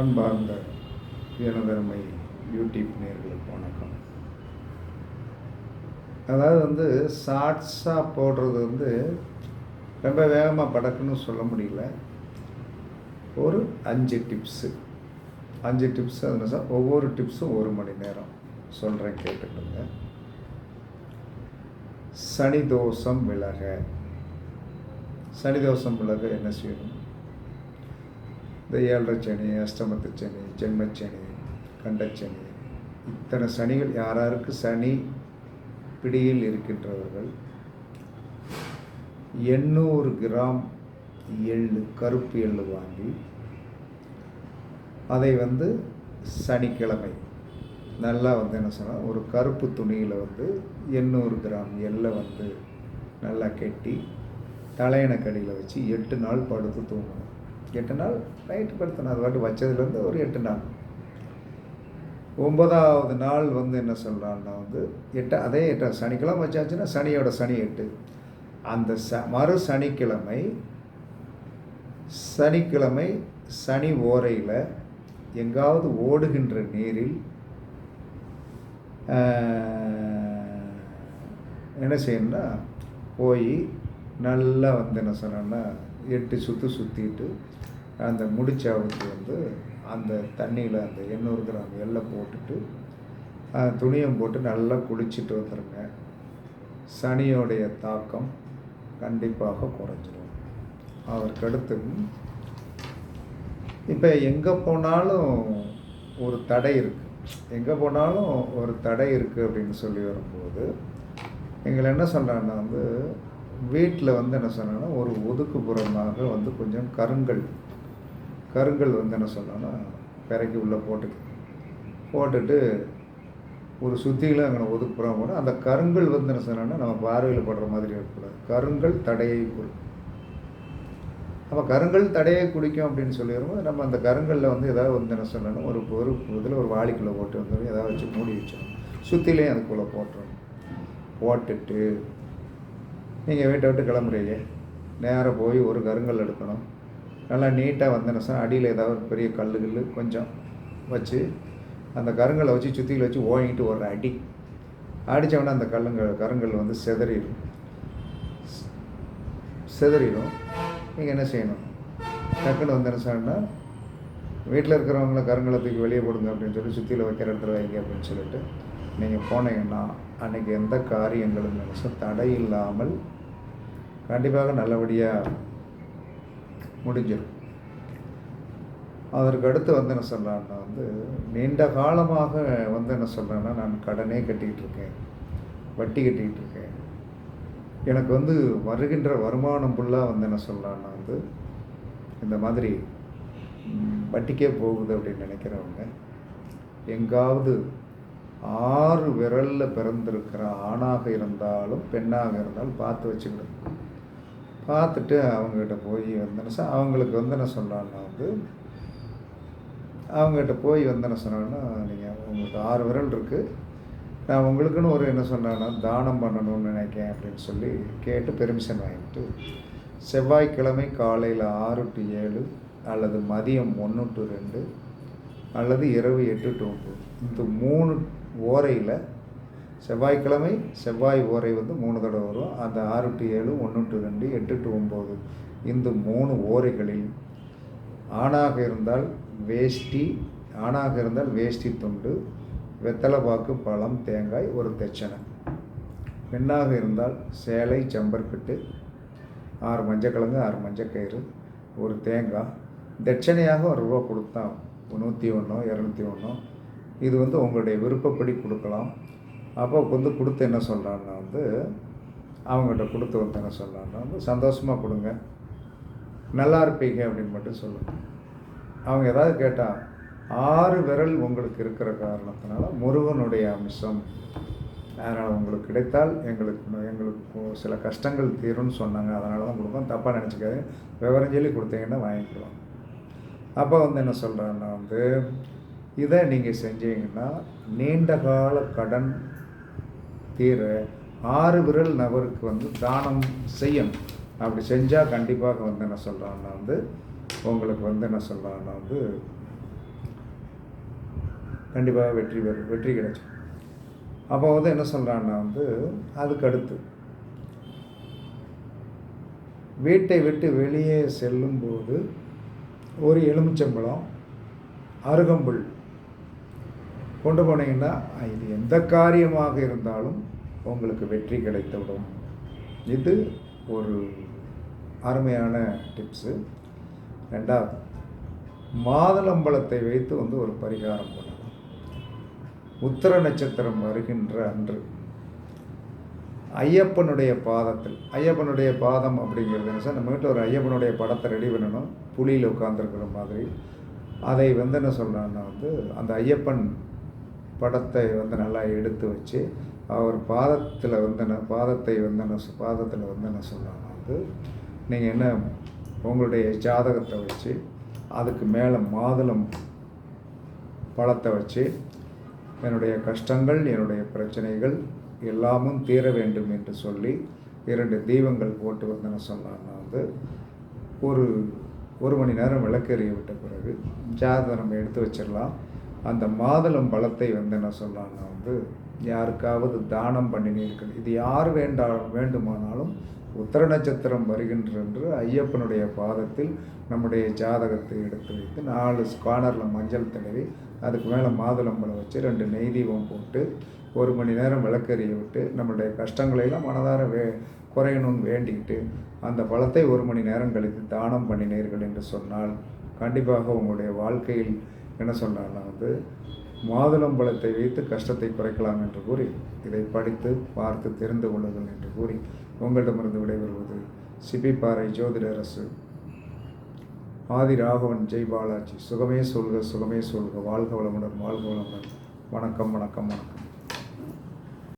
அன்பார்ந்த எனதருமை யூடியூப் நேர்களுக்கு வணக்கம். அதாவது வந்து ஷார்ட்ஸாக போடுறது வந்து ரொம்ப வேகமாக படக்குன்னு சொல்ல முடியல. ஒரு அஞ்சு டிப்ஸு அஞ்சு டிப்ஸ் அதில் சார்? ஒவ்வொரு டிப்ஸும் ஒரு மணி நேரம் சொல்கிறேன் கேட்டுக்கோங்க. சனி தோஷம் விலக. சனி தோஷம் விலக என்ன செய்யணும்? இந்த ஏழரை சனி அஷ்டமத்து சனி ஜென்மச்சனி கண்டச்சனி இத்தனை சனிகள் யாராருக்கு சனி பிடியில் இருக்கின்றவர்கள்? எண்ணூறு கிராம் எள்ளு கருப்பு எள்ளு வாங்கி அதை வந்து சனிக்கிழமை நல்லா வந்து என்ன சொன்னால் ஒரு கருப்பு துணியில் வந்து எண்ணூறு கிராம் எள்ளை வந்து நல்லா கெட்டி தலையணக்கடியில் வச்சு எட்டு நாள் படுத்து தூங்கணும். எட்டு நாள் நைட்டு படுத்தணும் அது வாட்டு வச்சதுலேருந்து ஒரு எட்டு நாள். ஒன்பதாவது நாள் வந்து என்ன சொல்கிறான்னா வந்து எட்டு அதே எட்டு சனிக்கிழமை வச்சாச்சுன்னா சனியோட சனி எட்டு. அந்த ச மறு சனிக்கிழமை சனிக்கிழமை சனி ஓரையில் எங்காவது ஓடுகின்ற நீரில் என்ன செய்யணும்னா போய் நல்லா வந்து என்ன சொன்னோன்னா எட்டு சுற்று சுற்றிட்டு அந்த முடிச்சாவுக்கு வந்து அந்த தண்ணியில் அந்த எண்ணூறு கிராம் எல்லை போட்டுட்டு துணியம் போட்டு நல்லா குளிச்சுட்டு வந்துடுங்க சனியோடைய தாக்கம் கண்டிப்பாக குறைஞ்சிடும் அதற்கடுத்து இப்போ எங்கே போனாலும் ஒரு தடை இருக்குது எங்கே போனாலும் ஒரு தடை இருக்குது அப்படின்னு சொல்லி வரும்போது எங்களை என்ன சொல்கிறாங்கன்னா வந்து வீட்டில் வந்து என்ன சொன்னாங்கன்னா ஒரு ஒதுக்குப்புறமாக வந்து கொஞ்சம் கருங்கல் கருங்கல் வந்து என்ன சொன்னோன்னா பிறக்கி உள்ளே போட்டு போட்டுட்டு ஒரு சுத்தியில் அங்கே ஒதுக்குப்புறம் போனால் அந்த கருங்கல் வந்து என்ன சொன்னோன்னா நம்ம பார்வையில் படுற மாதிரி இருக்கக்கூடாது. கருங்கல் தடையை குறிக்கும் அப்போ கருங்கல் தடையை குடிக்கும் அப்படின்னு சொல்லிடும்போது நம்ம அந்த கருங்கலில் வந்து ஏதாவது வந்து என்ன சொல்லணும் ஒரு ஒரு இதில் ஒரு வாளிக்குள்ளே போட்டு வந்து ஏதாவது வச்சு மூடி வச்சிடணும். சுற்றிலையும் அதுக்குள்ளே போட்டுறணும். போட்டுட்டு நீங்கள் வீட்டை விட்டு கிளம்புறீங்க. நேராக போய் ஒரு கருங்கல் எடுக்கணும். நல்லா நீட்டாக வந்து சார் அடியில் ஏதாவது ஒரு பெரிய கல் கல் கொஞ்சம் வச்சு அந்த கருங்கலை வச்சு சுற்றியில் வச்சு ஓங்கிட்டு ஒரு அடி. அடித்தவொடனே அந்த கல்லுங்க கருங்கல் வந்து செதறிடும். செதறிடும். நீங்கள் என்ன செய்யணும்? டக்குன்னு வந்து என்ன சொன்னால் வீட்டில் இருக்கிறவங்கள கருங்கலை தூக்கி வெளியே போடுங்க அப்படின்னு சொல்லி சுற்றியில் வைக்கிற இடத்துல வைங்க அப்படின்னு சொல்லிட்டு நீங்கள் போனீங்கன்னா அன்றைக்கி எந்த காரியங்களும் மனசும் தடை இல்லாமல் கண்டிப்பாக நல்லபடியாக முடிஞ்சிடும் அதற்கு அடுத்து வந்து என்ன சொல்கிறான்னா வந்து நீண்ட காலமாக வந்து என்ன சொல்கிறேன்னா நான் கடனே கட்டிக்கிட்டு இருக்கேன். வட்டி கட்டிக்கிட்டு இருக்கேன். எனக்கு வந்து வருகின்ற வருமானம் ஃபுல்லாக வந்து என்ன சொல்லலான்னா வந்து இந்த மாதிரி வட்டிக்கே போகுது அப்படின்னு நினைக்கிறவங்க எங்காவது ஆறு விரலில் பிறந்திருக்கிற ஆணாக இருந்தாலும் பெண்ணாக இருந்தாலும் பார்த்து வச்சுக்கிடும் பார்த்துட்டு அவங்ககிட்ட போய் வந்தேன்னா அவங்களுக்கு வந்து என்ன சொன்னான்னா வந்து அவங்ககிட்ட போய் வந்து என்ன சொன்னாங்கன்னா நீங்கள் உங்களுக்கு ஆறு விரல் இருக்குது நான் உங்களுக்குன்னு ஒரு என்ன சொன்னேன்னா தானம் பண்ணணும்னு நினைக்கேன் அப்படின்னு சொல்லி கேட்டு பெர்மிஷன் வாங்கிட்டு செவ்வாய்க்கிழமை காலையில் ஆறு டு ஏழு அல்லது மதியம் ஒன்று டு ரெண்டு அல்லது இரவு எட்டு டு ஒம்பது இந்த மூணு ஓரையில் செவ்வாய்க்கிழமை செவ்வாய் ஓரை வந்து மூணு தடவை வரும். அந்த ஆறு டு ஏழு ஒன்று டு ரெண்டு எட்டு டு ஒம்பது இந்த மூணு ஓரைகளில் ஆணாக இருந்தால் வேஷ்டி ஆணாக இருந்தால் வேஷ்டி துண்டு வெத்தலைப்பாக்கு பழம் தேங்காய் ஒரு தட்சணை பெண்ணாக இருந்தால் சேலை செம்பர்பிட்டு ஆறு மஞ்சக்கிழங்கு ஆறு மஞ்சக்கயிறு ஒரு தேங்காய். தட்சணையாக ஒரு ரூபா கொடுத்தா நூற்றி ஒன்றோ இரநூத்தி ஒன்றோ இது வந்து உங்களுடைய விருப்பப்படி கொடுக்கலாம். அப்போ வந்து கொடுத்து என்ன சொல்கிறான்னா வந்து அவங்ககிட்ட கொடுத்து வந்து என்ன சொல்கிறான்னா வந்து சந்தோஷமாக கொடுங்க. நல்லா இருப்பீங்க அப்படின்னு மட்டும் சொல்லுங்கள் அவங்க ஏதாவது கேட்டால் ஆறு விரல் உங்களுக்கு இருக்கிற காரணத்தினால முருகனுடைய அம்சம். அதனால் உங்களுக்கு கிடைத்தால் எங்களுக்கு எங்களுக்கு சில கஷ்டங்கள் தீரும்னு சொன்னாங்க. அதனால தான் கொடுப்போம் தப்பாக நினச்சிக்காது விவரம் சொல்லி கொடுத்தீங்கன்னா வாங்கிக்கலாம். அப்போ வந்து என்ன சொல்கிறேன்னா வந்து இதை நீங்கள் செஞ்சீங்கன்னா நீண்ட கால கடன் தீர ஆறு விரல் நபருக்கு வந்து தானம் செய்யணும். அப்படி செஞ்சால் கண்டிப்பாக வந்து என்ன சொல்கிறான்னா வந்து உங்களுக்கு வந்து என்ன சொல்கிறான்னா வந்து கண்டிப்பாக வெற்றி பெறும் வெற்றி கிடைக்கும். அப்போ வந்து என்ன சொல்கிறான்னா வந்து அதுக்கு அடுத்து வீட்டை விட்டு வெளியே செல்லும்போது ஒரு எலுமிச்சம்பழம் அருகம்புல் கொண்டு போனீங்கன்னா இது எந்த காரியமாக இருந்தாலும் உங்களுக்கு வெற்றி கிடைத்துவிடும். இது ஒரு அருமையான டிப்ஸு. ரெண்டாவது மாதுளம்பழத்தை வைத்து வந்து ஒரு பரிகாரம் பண்ணணும் உத்தர நட்சத்திரம் வருகின்ற அன்று ஐயப்பனுடைய பாதத்தில் ஐயப்பனுடைய பாதம் அப்படிங்கிறது என்ன சார்? நம்ம வீட்டில் ஒரு ஐயப்பனுடைய படத்தை ரெடி பண்ணணும். புலியில் உட்காந்துருக்கிற மாதிரி. அதை வந்து என்ன சொல்கிறான்னா வந்து அந்த ஐயப்பன் படத்தை வந்து நல்லா எடுத்து வச்சு அவர் பாதத்தில் வந்து நான் பாதத்தை வந்து நான் பாதத்தில் வந்து என்ன சொல்கிறாங்கன்னா வந்து நீங்கள் என்ன உங்களுடைய ஜாதகத்தை வச்சு அதுக்கு மேலே மாதுளம் பழத்தை வச்சு என்னுடைய கஷ்டங்கள் என்னுடைய பிரச்சனைகள் எல்லாமும் தீர வேண்டும் என்று சொல்லி இரண்டு தீபங்கள் போட்டு வந்து என்ன சொன்னான்னா வந்து ஒரு ஒரு மணி நேரம் விளக்கெறிய விட்ட பிறகு ஜாதகம் நம்ம எடுத்து வச்சிடலாம். அந்த மாதுளம் பழத்தை வந்து என்ன சொல்லலாம்னா வந்து யாருக்காவது தானம் பண்ணினீர்கள். இது யார் வேண்டா வேண்டுமானாலும் உத்தர நட்சத்திரம் வருகின்றென்று ஐயப்பனுடைய பாதத்தில் நம்முடைய ஜாதகத்தை எடுத்து வைத்து நாலு ஸ்கானரில் மஞ்சள் தடவி அதுக்கு மேலே மாதுளம்பழம் வச்சு ரெண்டு நெய் தீபம் போட்டு ஒரு மணி நேரம் விளக்கறிய விட்டு நம்மளுடைய கஷ்டங்களையெல்லாம் மனதார வே குறையணும்னு வேண்டிக்கிட்டு அந்த பழத்தை ஒரு மணி நேரம் கழித்து தானம் பண்ணினீர்கள் என்று சொன்னால் கண்டிப்பாக உங்களுடைய வாழ்க்கையில் என்ன சொன்னான்னா வந்து மாதுளம்பழத்தை வைத்து கஷ்டத்தை குறைக்கலாம் என்று கூறி இதை படித்து பார்த்து தெரிந்து கொள்ளுங்கள் என்று கூறி உங்களிடமிருந்து விடைபெறுவது சிபிப்பாறை ஜோதிடரசு. ஆதி ராகவன் ஜெய் பாலாஜி. சுகமே சொல்க சுகமே சொல்க. வாழ்க வளமுடன் வாழ்க வளமுடன். வணக்கம் வணக்கம் வணக்கம்.